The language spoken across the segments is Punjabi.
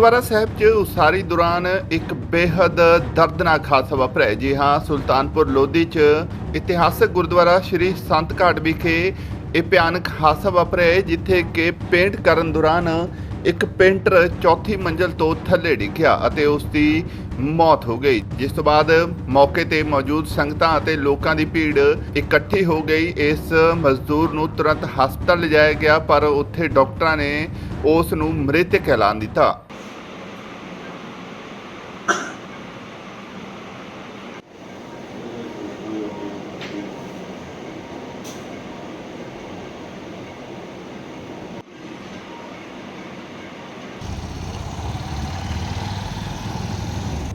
ਗੁਰਦੁਆਰਾ ਸਾਹਿਬ 'ਚ ਉਸਾਰੀ ਦੌਰਾਨ ਇੱਕ ਬੇਹੱਦ ਦਰਦਨਾਕ ਹਾਦਸਾ ਵਾਪਰਿਆ ਜੀ ਹਾਂ, ਸੁਲਤਾਨਪੁਰ ਲੋਧੀ 'ਚ ਇਤਿਹਾਸਕ ਗੁਰਦੁਆਰਾ ਸ਼੍ਰੀ ਸੰਤ ਘਾਟ ਵਿਖੇ ਇਹ ਭਿਆਨਕ ਹਾਦਸਾ ਵਾਪਰਿਆ ਜਿੱਥੇ ਕਿ ਪੇਂਟ ਕਰਨ ਦੌਰਾਨ ਇੱਕ ਪੇਂਟਰ ਚੌਥੀ ਮੰਜ਼ਲ ਤੋਂ ਥੱਲੇ ਡਿੱਗਿਆ ਅਤੇ ਉਸ ਦੀ ਮੌਤ ਹੋ ਗਈ। ਜਿਸ ਤੋਂ ਬਾਅਦ ਮੌਕੇ ਤੇ ਮੌਜੂਦ ਸੰਗਤਾਂ ਅਤੇ ਲੋਕਾਂ ਦੀ ਭੀੜ ਇਕੱਠੀ ਹੋ ਗਈ। ਇਸ ਮਜ਼ਦੂਰ ਨੂੰ ਤੁਰੰਤ ਹਸਪਤਾਲ ਲਿਜਾਇਆ ਗਿਆ, ਪਰ ਉੱਥੇ ਡਾਕਟਰਾਂ ਨੇ ਉਸ ਨੂੰ ਮ੍ਰਿਤਕ ਐਲਾਨ ਦਿੱਤਾ।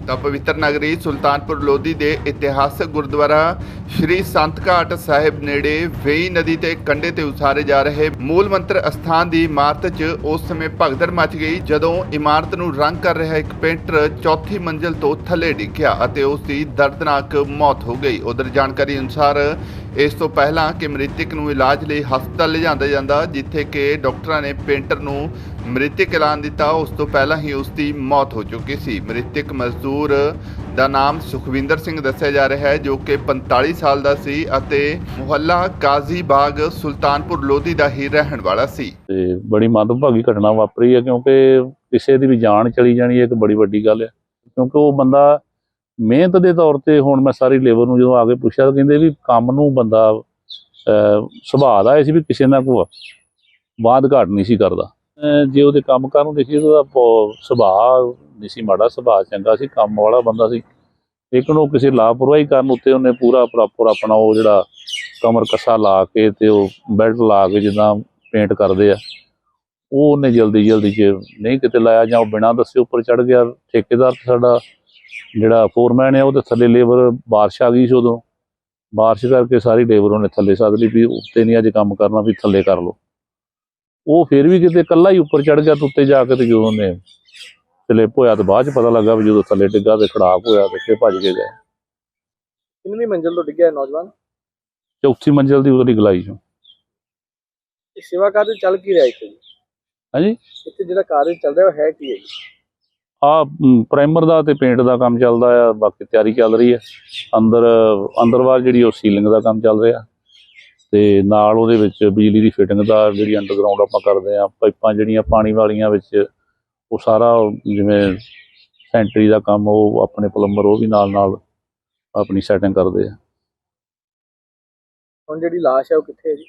ਤਾਂ ਪਵਿੱਤਰ ਨਗਰੀ ਸੁਲਤਾਨਪੁਰ ਲੋਧੀ ਦੇ ਇਤਿਹਾਸਕ ਗੁਰਦੁਆਰਾ ਸ਼੍ਰੀ ਸੰਤ ਘਾਟ ਸਾਹਿਬ ਨੇੜੇ ਵੇਈ ਨਦੀ ਤੇ ਕੰਢੇ ਤੇ ਉਸਾਰੇ ਜਾ ਰਹੇ ਮੂਲ ਮੰਤਰ ਅਸਥਾਨ ਦੀ ਇਮਾਰਤ 'ਚ ਉਸ ਸਮੇਂ ਭਗਦੜ ਮਚ ਗਈ ਜਦੋਂ ਇਮਾਰਤ ਨੂੰ ਰੰਗ ਕਰ ਰਿਹਾ ਇੱਕ ਪੇਂਟਰ ਚੌਥੀ ਮੰਜ਼ਲ ਤੋਂ ਥੱਲੇ ਡਿੱਗਿਆ ਅਤੇ ਉਸ ਦੀ ਦਰਦਨਾਕ ਮੌਤ ਹੋ ਗਈ। ਉਧਰ ਜਾਣਕਾਰੀ ਅਨੁਸਾਰ ਇਸ ਤੋਂ ਪਹਿਲਾਂ ਕਿ ਮ੍ਰਿਤਕ ਨੂੰ ਇਲਾਜ ਲਈ ਹਸਪਤਾਲ ਲਿਜਾਂਦਾ ਜਾਂਦਾ, ਜਿੱਥੇ ਕਿ ਡਾਕਟਰਾਂ ਨੇ ਪੇਂਟਰ ਨੂੰ ਮ੍ਰਿਤਕ ਐਲਾਨ ਦਿੱਤਾ। ਉਸ ਤੋਂ ਪਹਿਲਾਂ ਹੀ ਉਸ ਦੀ ਮੌਤ ਹੋ ਚੁੱਕੀ ਸੀ। ਮ੍ਰਿਤਕ ਮਜ਼ਦੂਰ ਦਾ ਨਾਮ ਸੁਖਵਿੰਦਰ ਸਿੰਘ ਦੱਸਿਆ ਜਾ ਰਿਹਾ ਹੈ, ਜੋ ਕਿ 45 ਸਾਲ ਦਾ ਸੀ ਅਤੇ ਮੁਹੱਲਾ ਕਾਜ਼ੀ ਬਾਗ ਸੁਲਤਾਨਪੁਰ ਲੋਧੀ ਦਾ ਹੀ ਰਹਿਣ ਵਾਲਾ ਸੀ। ਤੇ ਬੜੀ ਮੰਦਭਾਗੀ ਘਟਨਾ ਵਾਪਰੀ ਹੈ, ਕਿਉਂਕਿ ਕਿਸੇ ਦੀ ਵੀ ਜਾਨ ਚਲੀ ਜਾਣੀ ਇੱਕ ਬੜੀ ਵੱਡੀ ਗੱਲ ਹੈ। ਕਿਉਂਕਿ ਉਹ ਬੰਦਾ ਮਿਹਨਤ ਦੇ ਤੌਰ ਤੇ ਹੁਣ ਮੈਂ ਸਾਰੀ ਲੇਬਰ ਨੂੰ ਜਦੋਂ ਆ ਕੇ ਪੁੱਛਿਆ ਤਾਂ ਕਹਿੰਦੇ ਵੀ ਕੰਮ ਨੂੰ ਬੰਦਾ ਸੁਭਾਅ ਦਾ ਇਹ ਸੀ ਵੀ ਕਿਸੇ ਨਾਲ ਕੋ ਬਾਦ ਘਾਟ ਨਹੀਂ ਸੀ ਕਰਦਾ। ਜੇ ਉਹਦੇ ਕੰਮ ਕਾਰ ਨੂੰ ਉਹਦਾ ਸੁਭਾਅ ਨਹੀਂ ਸੀ, ਮਾੜਾ ਸੁਭਾਅ ਚੰਗਾ ਸੀ, ਕੰਮ ਵਾਲਾ ਬੰਦਾ ਸੀ। ਲੇਕਿਨ ਉਹ ਕਿਸੇ ਲਾਪਰਵਾਹੀ ਕਰਨ ਉੱਤੇ ਉਹਨੇ ਪੂਰਾ ਪ੍ਰੋਪਰ ਆਪਣਾ ਉਹ ਜਿਹੜਾ ਕਮਰ ਕੱਸਾ ਲਾ ਕੇ ਤੇ ਉਹ ਬੈਲਟ ਲਾ ਕੇ ਜਿੱਦਾਂ ਪੇਂਟ ਕਰਦੇ ਆ। ਉਹ ਉਹਨੇ ਜਲਦੀ ਜਲਦੀ ਚ ਨਹੀਂ ਕਿਤੇ ਲਾਇਆ ਜਾਂ ਉਹ ਬਿਨਾਂ ਦੱਸੇ ਉੱਪਰ ਚੜ ਗਿਆ, ਠੇਕੇਦਾਰ ਤੇ ਸਾਡਾ ਜਿਹੜਾ ਫੋਰਮੈਨ ਹੈ ਉਹਦੇ ਥੱਲੇ ਲੇਬਰ ਬਾਰਿਸ਼ ਆ ਗਈ ਸੀ ਉਦੋਂ। ਬਾਰਿਸ਼ ਕਰਕੇ ਸਾਰੀ ਲੇਬਰ ਉਹਨੇ ਥੱਲੇ ਸੱਦ ਲਈ ਵੀ ਉੱਤੇ ਨਹੀਂ ਅੱਜ ਕੰਮ ਕਰਨਾ ਵੀ ਥੱਲੇ ਕਰ ਲਓ। ਉਹ ਫਿਰ ਵੀ ਕਿਤੇ ਇਕੱਲਾ ਹੀ ਉੱਪਰ ਚੜ ਗਿਆ ਤੇ ਉੱਤੇ ਜਾ ਕੇ ਤੇ ਜਦੋਂ ਉਹਨੇ ਸਲਿੱਪ ਹੋਇਆ ਤੇ ਬਾਅਦ ਚ ਪਤਾ ਲੱਗਾ ਵੀ ਜਦੋਂ ਥੱਲੇ ਡਿੱਗਾ ਤੇ ਖੜਾਕ ਹੋਇਆ ਤੇ ਫਿਰ ਭੱਜ ਕੇ ਗਏ। ਕਿੰਨਵੀਂ ਮੰਜ਼ਲ ਤੋਂ ਡਿੱਗਿਆ ਨੌਜਵਾਨ? ਚੌਥੀ ਮੰਜ਼ਿਲ ਦੀ ਉਹਦੀ ਗਲਾਈ ਚੋਂ। ਇਹ ਸੇਵਾ ਕਾਰਜ ਚੱਲ ਕੀ ਰਿਹਾ ਇੱਥੇ? ਹਾਂਜੀ? ਇੱਥੇ ਜਿਹੜਾ ਕਾਰਜ ਚੱਲ ਰਿਹਾ ਉਹ ਹੈ ਕੀ ਹੈ ਜੀ? ਆ ਪ੍ਰਾਈਮਰ ਦਾ ਤੇ ਪੇਂਟ ਦਾ ਕੰਮ ਚੱਲਦਾ ਆ ਬਾਕੀ ਤਿਆਰੀ ਚੱਲ ਰਹੀ ਹੈ ਅੰਦਰ ਅੰਦਰਵਾਰ ਜਿਹੜੀ ਉਹ ਸੀਲਿੰਗ ਦਾ ਕੰਮ ਚੱਲ ਰਿਹਾ। ਤੇ ਨਾਲ ਉਹਦੇ ਵਿੱਚ ਬਿਜਲੀ ਦੀ ਫਿਟਿੰਗ ਦਾ ਜਿਹੜੀ ਅੰਡਰਗਰਾਉਂਡ ਆਪਾਂ ਕਰਦੇ ਆ ਪਾਈਪਾਂ ਜਿਹੜੀਆਂ ਪਾਣੀ ਵਾਲੀਆਂ ਵਿੱਚ ਉਹ ਸਾਰਾ ਜਿਵੇਂ ਸੈਂਟਰੀ ਦਾ ਕੰਮ ਉਹ ਆਪਣੇ ਪਲੰਬਰ ਉਹ ਵੀ ਨਾਲ ਨਾਲ ਆਪਣੀ ਸੈਟਿੰਗ ਕਰਦੇ ਆ। ਹੁਣ ਜਿਹੜੀ ਲਾਸ਼ ਹੈ ਉਹ ਕਿੱਥੇ ਹੈ ਜੀ?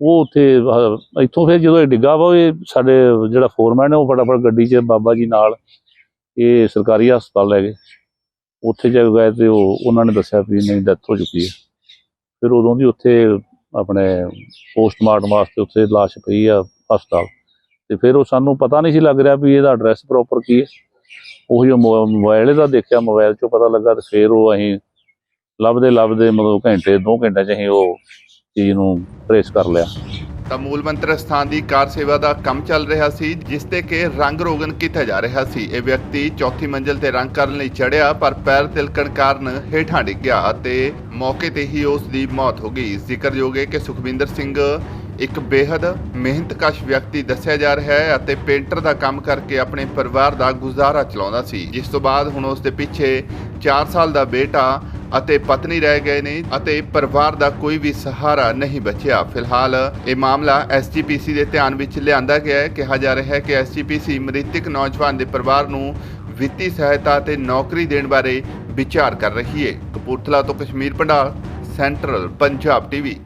ਉਹ ਉੱਥੇ ਇੱਥੋਂ ਫਿਰ ਜਦੋਂ ਇਹ ਡਿੱਗਾ ਵਾ ਇਹ ਸਾਡੇ ਜਿਹੜਾ ਫੋਰਮੈਨ ਹੈ ਉਹ ਫਟਾਫਟ ਗੱਡੀ 'ਚ ਬਾਬਾ ਜੀ ਨਾਲ ਇਹ ਸਰਕਾਰੀ ਹਸਪਤਾਲ ਲੈ ਗਏ ਉੱਥੇ ਜਾ ਕੇ ਗਏ ਤੇ ਉਹ, ਉਹਨਾਂ ਨੇ ਦੱਸਿਆ ਵੀ ਨਹੀਂ, ਡੈਥ ਹੋ ਚੁੱਕੀ ਹੈ। ਫਿਰ ਉਦੋਂ ਦੀ ਉੱਥੇ ਆਪਣੇ ਪੋਸਟਮਾਰਟਮ ਵਾਸਤੇ ਉੱਥੇ ਲਾਸ਼ ਪਈ ਆ ਹਸਪਤਾਲ। ਤੇ ਫਿਰ ਉਹ ਸਾਨੂੰ ਪਤਾ ਨਹੀਂ ਸੀ ਲੱਗ ਰਿਹਾ ਵੀ ਇਹਦਾ ਐਡਰੈਸ ਪ੍ਰੋਪਰ ਕੀ ਹੈ। ਉਹ ਜੋ ਮੋਬਾਈਲ ਦਾ ਦੇਖਿਆ ਮੋਬਾਈਲ 'ਚੋਂ ਪਤਾ ਲੱਗਾ ਤੇ ਫਿਰ ਉਹ ਅਸੀਂ ਲੱਭਦੇ ਲੱਭਦੇ ਮਤਲਬ ਘੰਟੇ, ਦੋ ਘੰਟੇ 'ਚ ਅਸੀਂ ਉਹ ਚੀਜ਼ ਨੂੰ ਟ੍ਰੇਸ ਕਰ ਲਿਆ। ਤਾਂ ਮੂਲ ਮੰਤਰ ਸਥਾਨ ਦੀ ਕਾਰ ਸੇਵਾ ਦਾ ਕੰਮ ਚੱਲ ਰਿਹਾ ਸੀ, ਜਿਸ ਤੇ ਕਿ ਰੰਗ ਰੋਗਨ ਕੀਤਾ ਜਾ ਰਿਹਾ ਸੀ। ਇਹ ਵਿਅਕਤੀ ਚੌਥੀ ਮੰਜ਼ਲ ਤੇ ਰੰਗ ਕਰਨ ਲਈ ਚੜਿਆ, ਪਰ ਪੈਰ ਤਿਲਕਣ ਕਾਰਨ ਹੇਠਾਂ ਡਿੱਗ ਗਿਆ ਅਤੇ ਮੌਕੇ ਤੇ ਹੀ ਉਸ ਦੀ ਮੌਤ ਹੋ ਗਈ। ਜ਼ਿਕਰਯੋਗ ਹੈ ਕਿ ਸੁਖਵਿੰਦਰ ਸਿੰਘ ਇੱਕ ਬੇहद ਮਿਹਨਤਕਸ਼ ਵਿਅਕਤੀ ਦੱਸਿਆ ਜਾ ਰਿਹਾ ਹੈ ਅਤੇ ਪੇਂਟਰ ਦਾ ਕੰਮ ਕਰਕੇ ਆਪਣੇ ਪਰਿਵਾਰ ਦਾ ਗੁਜ਼ਾਰਾ ਚਲਾਉਂਦਾ ਸੀ, ਜਿਸ ਤੋਂ ਬਾਅਦ ਹੁਣ ਉਸ ਦੇ ਪਿੱਛੇ 4 ਸਾਲ ਦਾ ਬੇਟਾ ਅਤੇ ਪਤਨੀ ਰਹਿ ਗਏ ਨੇ ਅਤੇ ਪਰਿਵਾਰ ਦਾ ਕੋਈ ਵੀ ਸਹਾਰਾ ਨਹੀਂ ਬਚਿਆ। ਫਿਲਹਾਲ ਇਹ ਮਾਮਲਾ ਐਸਜੀਪੀਸੀ ਦੇ ਧਿਆਨ ਵਿੱਚ ਲਿਆਂਦਾ ਗਿਆ ਹੈ। ਕਿਹਾ ਜਾ ਰਿਹਾ ਹੈ ਕਿ ਐਸਜੀਪੀਸੀ ਮ੍ਰਿਤਕ ਨੌਜਵਾਨ ਦੇ ਪਰਿਵਾਰ ਨੂੰ ਵਿੱਤੀ ਸਹਾਇਤਾ ਤੇ ਨੌਕਰੀ ਦੇਣ ਬਾਰੇ ਵਿਚਾਰ ਕਰ ਰਹੀ ਹੈ। ਕਪੂਰਥਲਾ ਤੋਂ ਕਸ਼ਮੀਰ ਪੰਡਾਲ, ਸੈਂਟਰਲ ਪੰਜਾਬ ਟੀਵੀ।